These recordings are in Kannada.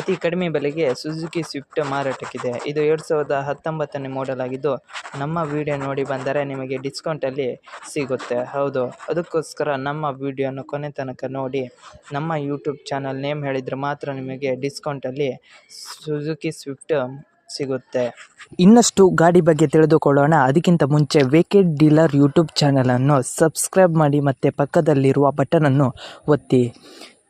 ಅತಿ ಕಡಿಮೆ ಬೆಲೆಗೆ ಸುಜುಕಿ ಸ್ವಿಫ್ಟ್ ಮಾರಾಟಕ್ಕಿದೆ. ಇದು ಎರಡು ಸಾವಿರದ ಹತ್ತೊಂಬತ್ತನೇ ಮಾಡೆಲ್ ಆಗಿದ್ದು, ನಮ್ಮ ವಿಡಿಯೋ ನೋಡಿ ಬಂದರೆ ನಿಮಗೆ ಡಿಸ್ಕೌಂಟಲ್ಲಿ ಸಿಗುತ್ತೆ. ಹೌದು, ಅದಕ್ಕೋಸ್ಕರ ನಮ್ಮ ವಿಡಿಯೋನ ಕೊನೆ ತನಕ ನೋಡಿ. ನಮ್ಮ ಯೂಟ್ಯೂಬ್ ಚಾನಲ್ ನೇಮ್ ಹೇಳಿದರೆ ಮಾತ್ರ ನಿಮಗೆ ಡಿಸ್ಕೌಂಟಲ್ಲಿ ಸುಜುಕಿ ಸ್ವಿಫ್ಟ್ ಸಿಗುತ್ತೆ. ಇನ್ನಷ್ಟು ಗಾಡಿ ಬಗ್ಗೆ ತಿಳಿದುಕೊಳ್ಳೋಣ. ಅದಕ್ಕಿಂತ ಮುಂಚೆ ವೇಕೆಡ್ ಡೀಲರ್ ಯೂಟ್ಯೂಬ್ ಚಾನಲನ್ನು ಸಬ್ಸ್ಕ್ರೈಬ್ ಮಾಡಿ ಮತ್ತು ಪಕ್ಕದಲ್ಲಿರುವ ಬಟನನ್ನು ಒತ್ತಿ.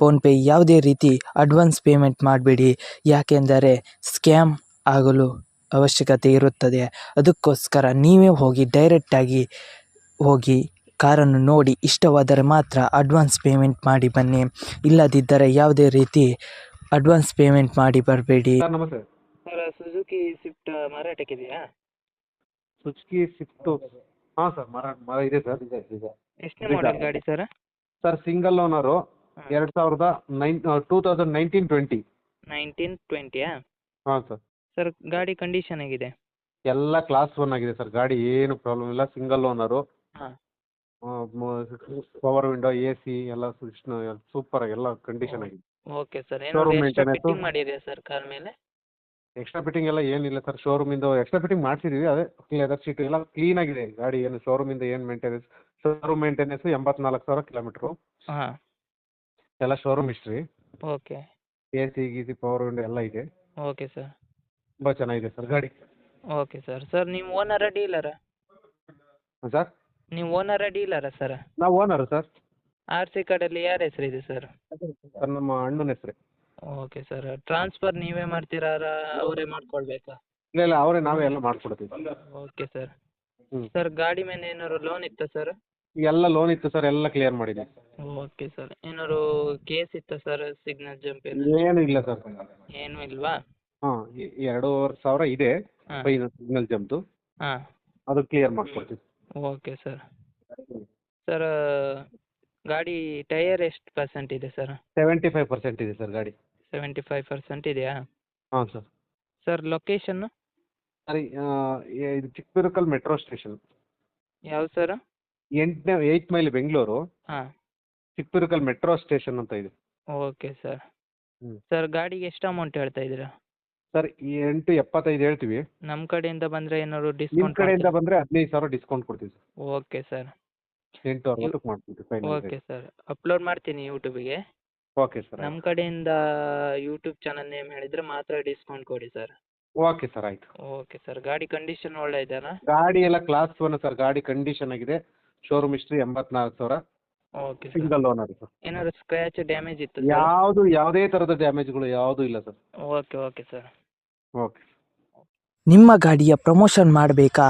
ಫೋನ್ಪೇ ಯಾವುದೇ ರೀತಿ ಅಡ್ವಾನ್ಸ್ ಪೇಮೆಂಟ್ ಮಾಡಬೇಡಿ. ಯಾಕೆಂದರೆ ಸ್ಕ್ಯಾಮ್ ಆಗಲು ಅವಶ್ಯಕತೆ ಇರುತ್ತದೆ. ಅದಕ್ಕೋಸ್ಕರ ನೀವೇ ಹೋಗಿ ಡೈರೆಕ್ಟಾಗಿ ಹೋಗಿ ಕಾರನ್ನು ನೋಡಿ ಇಷ್ಟವಾದರೆ ಮಾತ್ರ ಅಡ್ವಾನ್ಸ್ ಪೇಮೆಂಟ್ ಮಾಡಿ ಬನ್ನಿ. ಇಲ್ಲದಿದ್ದರೆ ಯಾವುದೇ ರೀತಿ ಅಡ್ವಾನ್ಸ್ ಪೇಮೆಂಟ್ ಮಾಡಿ ಬರಬೇಡಿ. ಸರ್ ನಮಸ್ತೆ. ಸರ್ ಸುಜುಕಿ ಸ್ವಿಫ್ಟ್ ಮಾರಾಟಕ್ಕಿದೆಯಾ ಸುಜುಕಿ ಸ್ವಿಫ್ಟು ಹಾಂ ಸರ್ ಮರ ಮರ ಇದೆ ಸರ್ ಇದೆ ಇದೆ. ಎಷ್ಟನೇ. ಗಾಡಿ ಸರ್? ಸರ್ ಸಿಂಗಲ್ ಓನರು ಎರಡು ಸಾವಿರದ nine two thousand nineteen twenty nineteen ಟ್ವೆಂಟಿಯಾ ಹಾಂ ಸರ್ ಸರ್ ಗಾಡಿ ಕಂಡೀಷನ್ ಆಗಿದೆ ಎಲ್ಲ ಕ್ಲಾಸ್ ಒನ್ ಆಗಿದೆ ಸರ್ ಗಾಡಿ ಏನು ಪ್ರಾಬ್ಲಮ್ ಇಲ್ಲ ಸಿಂಗಲ್ ಓನರು ಹಾಂ. ಪವರ್ ವಿಂಡೋ ಎ ಸಿ ಎಲ್ಲ ಸೂಪರ್ ಆಗಿ ಎಲ್ಲ ಕಂಡೀಷನ್ ಆಗಿದೆ. ಓಕೆ ಸರ್ Showroom ಏನಾದ್ರು ಎಕ್ಸ್ಟ್ರಾ maintenance? ಫಿಟ್ಟಿಂಗ್ ಮಾಡಿದೆಯಾ ಸರ್ ಕಾರ್ ಮೇಲೆ? ಎಕ್ಸ್ಟ್ರಾ ಫಿಟ್ಟಿಂಗ್ ಎಲ್ಲ ಏನಿಲ್ಲ ಸರ್ ಶೋರೂಮಿಂದ ಎಕ್ಸ್ಟ್ರಾ ಫಿಟ್ಟಿಂಗ್ ಮಾಡಿಸಿದೀವಿ ಅದೇ ಲೆದರ್ ಶೀಟ್ ಎಲ್ಲ ಕ್ಲೀನ್ ಆಗಿದೆ ಗಾಡಿ ಏನು ಶೋರೂಮಿಂದ ಏನು ಮೇಂಟೆನೆನ್ಸ್ ಶೋರೂಮ್ ಮೇಂಟೆನೆನ್ಸ್ ಎಂಬತ್ನಾಲ್ಕು ಸಾವಿರ ಕಿಲೋಮೀಟ್ರು ಹಾಂ. ಎಲ್ಲ showroom history okay A C ಗೀಸಿ power window ಎಲ್ಲ ಇದೆ. ಓಕೆ ಸರ್ ತುಂಬ ಚೆನ್ನಾಗಿದೆ ಸರ್ ಗಾಡಿ. ಓಕೆ ಸರ್ ಸರ್ ನೀವು ಓನರ ಡೀಲರಾ ಸರ್ ನೀವು ಓನರ ಡೀಲರ ಸರ್? ನಾವು ಓನರ್ ಸರ್. ಆರ್ ಸಿ ಕಾರ್ಡಲ್ಲಿ ಯಾರ ಹೆಸರಿದೆ ಸರ್ ಸರ್ ನಮ್ಮ ಅಣ್ಣನ ಹೆಸರು. ಓಕೆ ಸರ್ ಟ್ರಾನ್ಸ್ಫರ್ ನೀವೇ ಮಾಡ್ತೀರಾ ಅವರೇ ಮಾಡ್ಕೊಳ್ಬೇಕಾ? ಇಲ್ಲ ಇಲ್ಲ ಅವರೇ ನಾವೇ ಎಲ್ಲ ಮಾಡ್ಕೊಡ್ತೀವಿ. Okay sir. ಸರ್ ಗಾಡಿ ಮೇಲೆ ಏನಾದ್ರು ಲೋನ್ ಇತ್ತಾ ಸರ್ ಎಲ್ಲ ಲೋನ್ ಇತ್ತು ಸರ್ ಎಲ್ಲ ಕ್ಲಿಯರ್ ಮಾಡಿದೆ. ಓಕೆ ಸರ್ ಏನಾದ್ರು ಕೇಸ್ ಇತ್ತು ಸರ್ ಸಿಗ್ನಲ್ ಜಂಪ್ ಏನು ಇಲ್ಲ ಸರ್ ಏನು ಇಲ್ವಾ? ಹಾ ಎರಡೂವರೆ ಸಾವಿರ ಇದೆ. ಹಾಂ. ಫೈನ್ ಸಿಗ್ನಲ್ ಜಂಪ್ದು ಹಾಂ. ಅದು ಕ್ಲಿಯರ್ ಮಾಡ್ಕೊಡ್ತೀವಿ. ಓಕೆ ಸರ್ ಸರ್ ಗಾಡಿ ಟೈಯರ್ ಎಷ್ಟು ಪರ್ಸೆಂಟ್ ಇದೆ ಸರ್ ಸೆವೆಂಟಿ ಫೈವ್ ಪರ್ಸೆಂಟ್ ಇದೆ ಸರ್ ಗಾಡಿ. ಸೆವೆಂಟಿ ಫೈವ್ ಪರ್ಸೆಂಟ್ ಇದೆಯಾ? ಹಾಂ ಸರ್ ಸರ್ ಲೊಕೇಶನ್ ಸರಿ ಇದು ಚಿಕ್ಕಬಿರುಕಲ್ ಮೆಟ್ರೋ ಸ್ಟೇಷನ್ ಯಾವ್ದು ಸರ್ ಎಂಟನೇ ಏಯ್ಟ್ ಮೈಲ್ ಬೆಂಗಳೂರು. ಹಾಂ. ಚಿಕ್ಕಬಿರುಕಲ್ ಮೆಟ್ರೋ ಸ್ಟೇಷನ್ ಅಂತ ಇದೆ. ಓಕೆ ಸರ್ ಹ್ಮ್. ಸರ್ ಗಾಡಿಗೆ ಎಷ್ಟು ಅಮೌಂಟ್ ಹೇಳ್ತಾ ಇದ್ದೀರಾ? ಸರ್ ಎಂಟು ಎಪ್ಪತ್ತೈದು ಹೇಳ್ತೀವಿ. ನಮ್ಮ ಕಡೆಯಿಂದ ಬಂದರೆ ಏನಾದ್ರು ನಿಮ್ಮ ಡಿಸ್ಕೌಂಟ್ ಕಡೆಯಿಂದ ಬಂದರೆ ಹದಿನೈದು ಸಾವಿರ ಡಿಸ್ಕೌಂಟ್ ಕೊಡ್ತೀವಿ ಸರ್ ಓಕೆ ಸರ್ ಎಂಟು ಅರವತ್ತಕ್ಕೆ ಮಾಡ್ತೀವಿ ಫೈನಲ್ ಓಕೆ ಸರ್ ಅಪ್ಲೋಡ್ ಮಾಡ್ತೀನಿ ಯೂಟ್ಯೂಬಿಗೆ ಓಕೆ ಸರ್ ನಮ್ಮ ಕಡೆಯಿಂದ ಯೂಟ್ಯೂಬ್ ಚಾನಲ್ ನೇಮ್ ಹೇಳಿದ್ರೆ ಮಾತ್ರ ಡಿಸ್ಕೌಂಟ್ ಕೊಡಿ ಸರ್ ಓಕೆ ಸರ್ ಆಯಿತು. ಓಕೆ ಸರ್ ಗಾಡಿ ಕಂಡೀಷನ್ ಒಳ್ಳೆ ಇದೆಯಲ್ಲ? ಗಾಡಿ ಎಲ್ಲ ಕ್ಲಾಸ್ ಒನ್ ಸರ್ ಗಾಡಿ ಕಂಡೀಷನ್ ಆಗಿದೆ. ಶೋರೂಮ್ ಹಿಸ್ಟ್ರಿ ಎಂಬತ್ನಾಲ್ಕು ಸಾವಿರ. Okay sir single owner sir ಏನಾದ್ರು ಸ್ಕ್ರ್ಯಾಚ್ ಡ್ಯಾಮೇಜ್ ಇತ್ತು ಸರ್ ಯಾವುದು ಯಾವುದೇ ಥರದ ಡ್ಯಾಮೇಜ್ಗಳು ಯಾವುದೂ ಇಲ್ಲ sir okay okay sir okay ನಿಮ್ಮ ಗಾಡಿಯ ಪ್ರಮೋಷನ್ ಮಾಡಬೇಕಾ?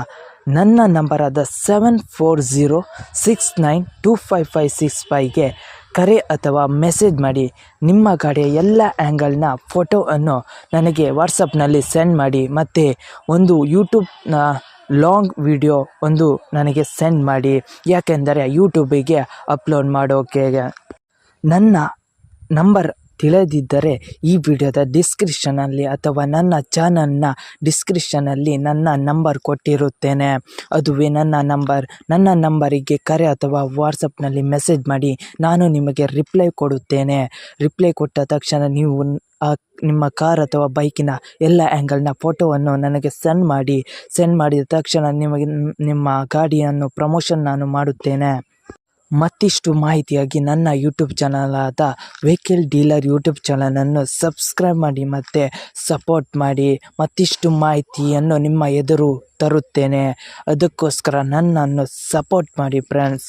ನನ್ನ ನಂಬರಾದ seven four zero six nine two five five six ಫೈವ್ಗೆ ಕರೆ ಅಥವಾ ಮೆಸೇಜ್ ಮಾಡಿ. ನಿಮ್ಮ ಗಾಡಿಯ ಎಲ್ಲ ಆ್ಯಂಗಲ್ನ ಫೋಟೋವನ್ನು ನನಗೆ ವಾಟ್ಸಪ್ನಲ್ಲಿ ಸೆಂಡ್ ಮಾಡಿ. ಮತ್ತು ಒಂದು ಯೂಟ್ಯೂಬ್ನ ಲಾಂಗ್ ವಿಡಿಯೋ ಒಂದು ನನಗೆ ಸೆಂಡ್ ಮಾಡಿ, ಯಾಕೆಂದರೆ ಯೂಟ್ಯೂಬಿಗೆ ಅಪ್ಲೋಡ್ ಮಾಡೋಕೆ. ನನ್ನ ನಂಬರ್ ತಿಳಿದಿದ್ದರೆ ಈ ವಿಡಿಯೋದ ಡಿಸ್ಕ್ರಿಪ್ಷನಲ್ಲಿ ಅಥವಾ ನನ್ನ ಚಾನಲ್ನ ಡಿಸ್ಕ್ರಿಪ್ಷನಲ್ಲಿ ನನ್ನ ನಂಬರ್ ಕೊಟ್ಟಿರುತ್ತೇನೆ. ಅದುವೇ ನನ್ನ ನಂಬರ್ ನನ್ನ ನಂಬರಿಗೆ ಕರೆ ಅಥವಾ ವಾಟ್ಸಪ್ನಲ್ಲಿ ಮೆಸೇಜ್ ಮಾಡಿ, ನಾನು ನಿಮಗೆ ರಿಪ್ಲೈ ಕೊಡುತ್ತೇನೆ. ರಿಪ್ಲೈ ಕೊಟ್ಟ ತಕ್ಷಣ ನೀವು ನಿಮ್ಮ ಕಾರ್ ಅಥವಾ ಬೈಕಿನ ಎಲ್ಲ ಆ್ಯಂಗಲ್ನ ಫೋಟೋವನ್ನು ನನಗೆ ಸೆಂಡ್ ಮಾಡಿ. ಸೆಂಡ್ ಮಾಡಿದ ತಕ್ಷಣ ನಿಮಗೆ ನಿಮ್ಮ ಗಾಡಿಯನ್ನು ಪ್ರಮೋಷನ್ ನಾನು ಮಾಡುತ್ತೇನೆ. ಮತ್ತಿಷ್ಟು ಮಾಹಿತಿಯಾಗಿ ನನ್ನ ಯೂಟ್ಯೂಬ್ ಚಾನಲಾದ ವೆಹಿಕಲ್ ಡೀಲರ್ ಯೂಟ್ಯೂಬ್ ಚಾನಲನ್ನು ಸಬ್ಸ್ಕ್ರೈಬ್ ಮಾಡಿ ಮತ್ತು ಸಪೋರ್ಟ್ ಮಾಡಿ. ಮತ್ತಿಷ್ಟು ಮಾಹಿತಿಯನ್ನು ನಿಮ್ಮ ಎದುರು ತರುತ್ತೇನೆ. ಅದಕ್ಕೋಸ್ಕರ ನನ್ನನ್ನು ಸಪೋರ್ಟ್ ಮಾಡಿ ಫ್ರೆಂಡ್ಸ್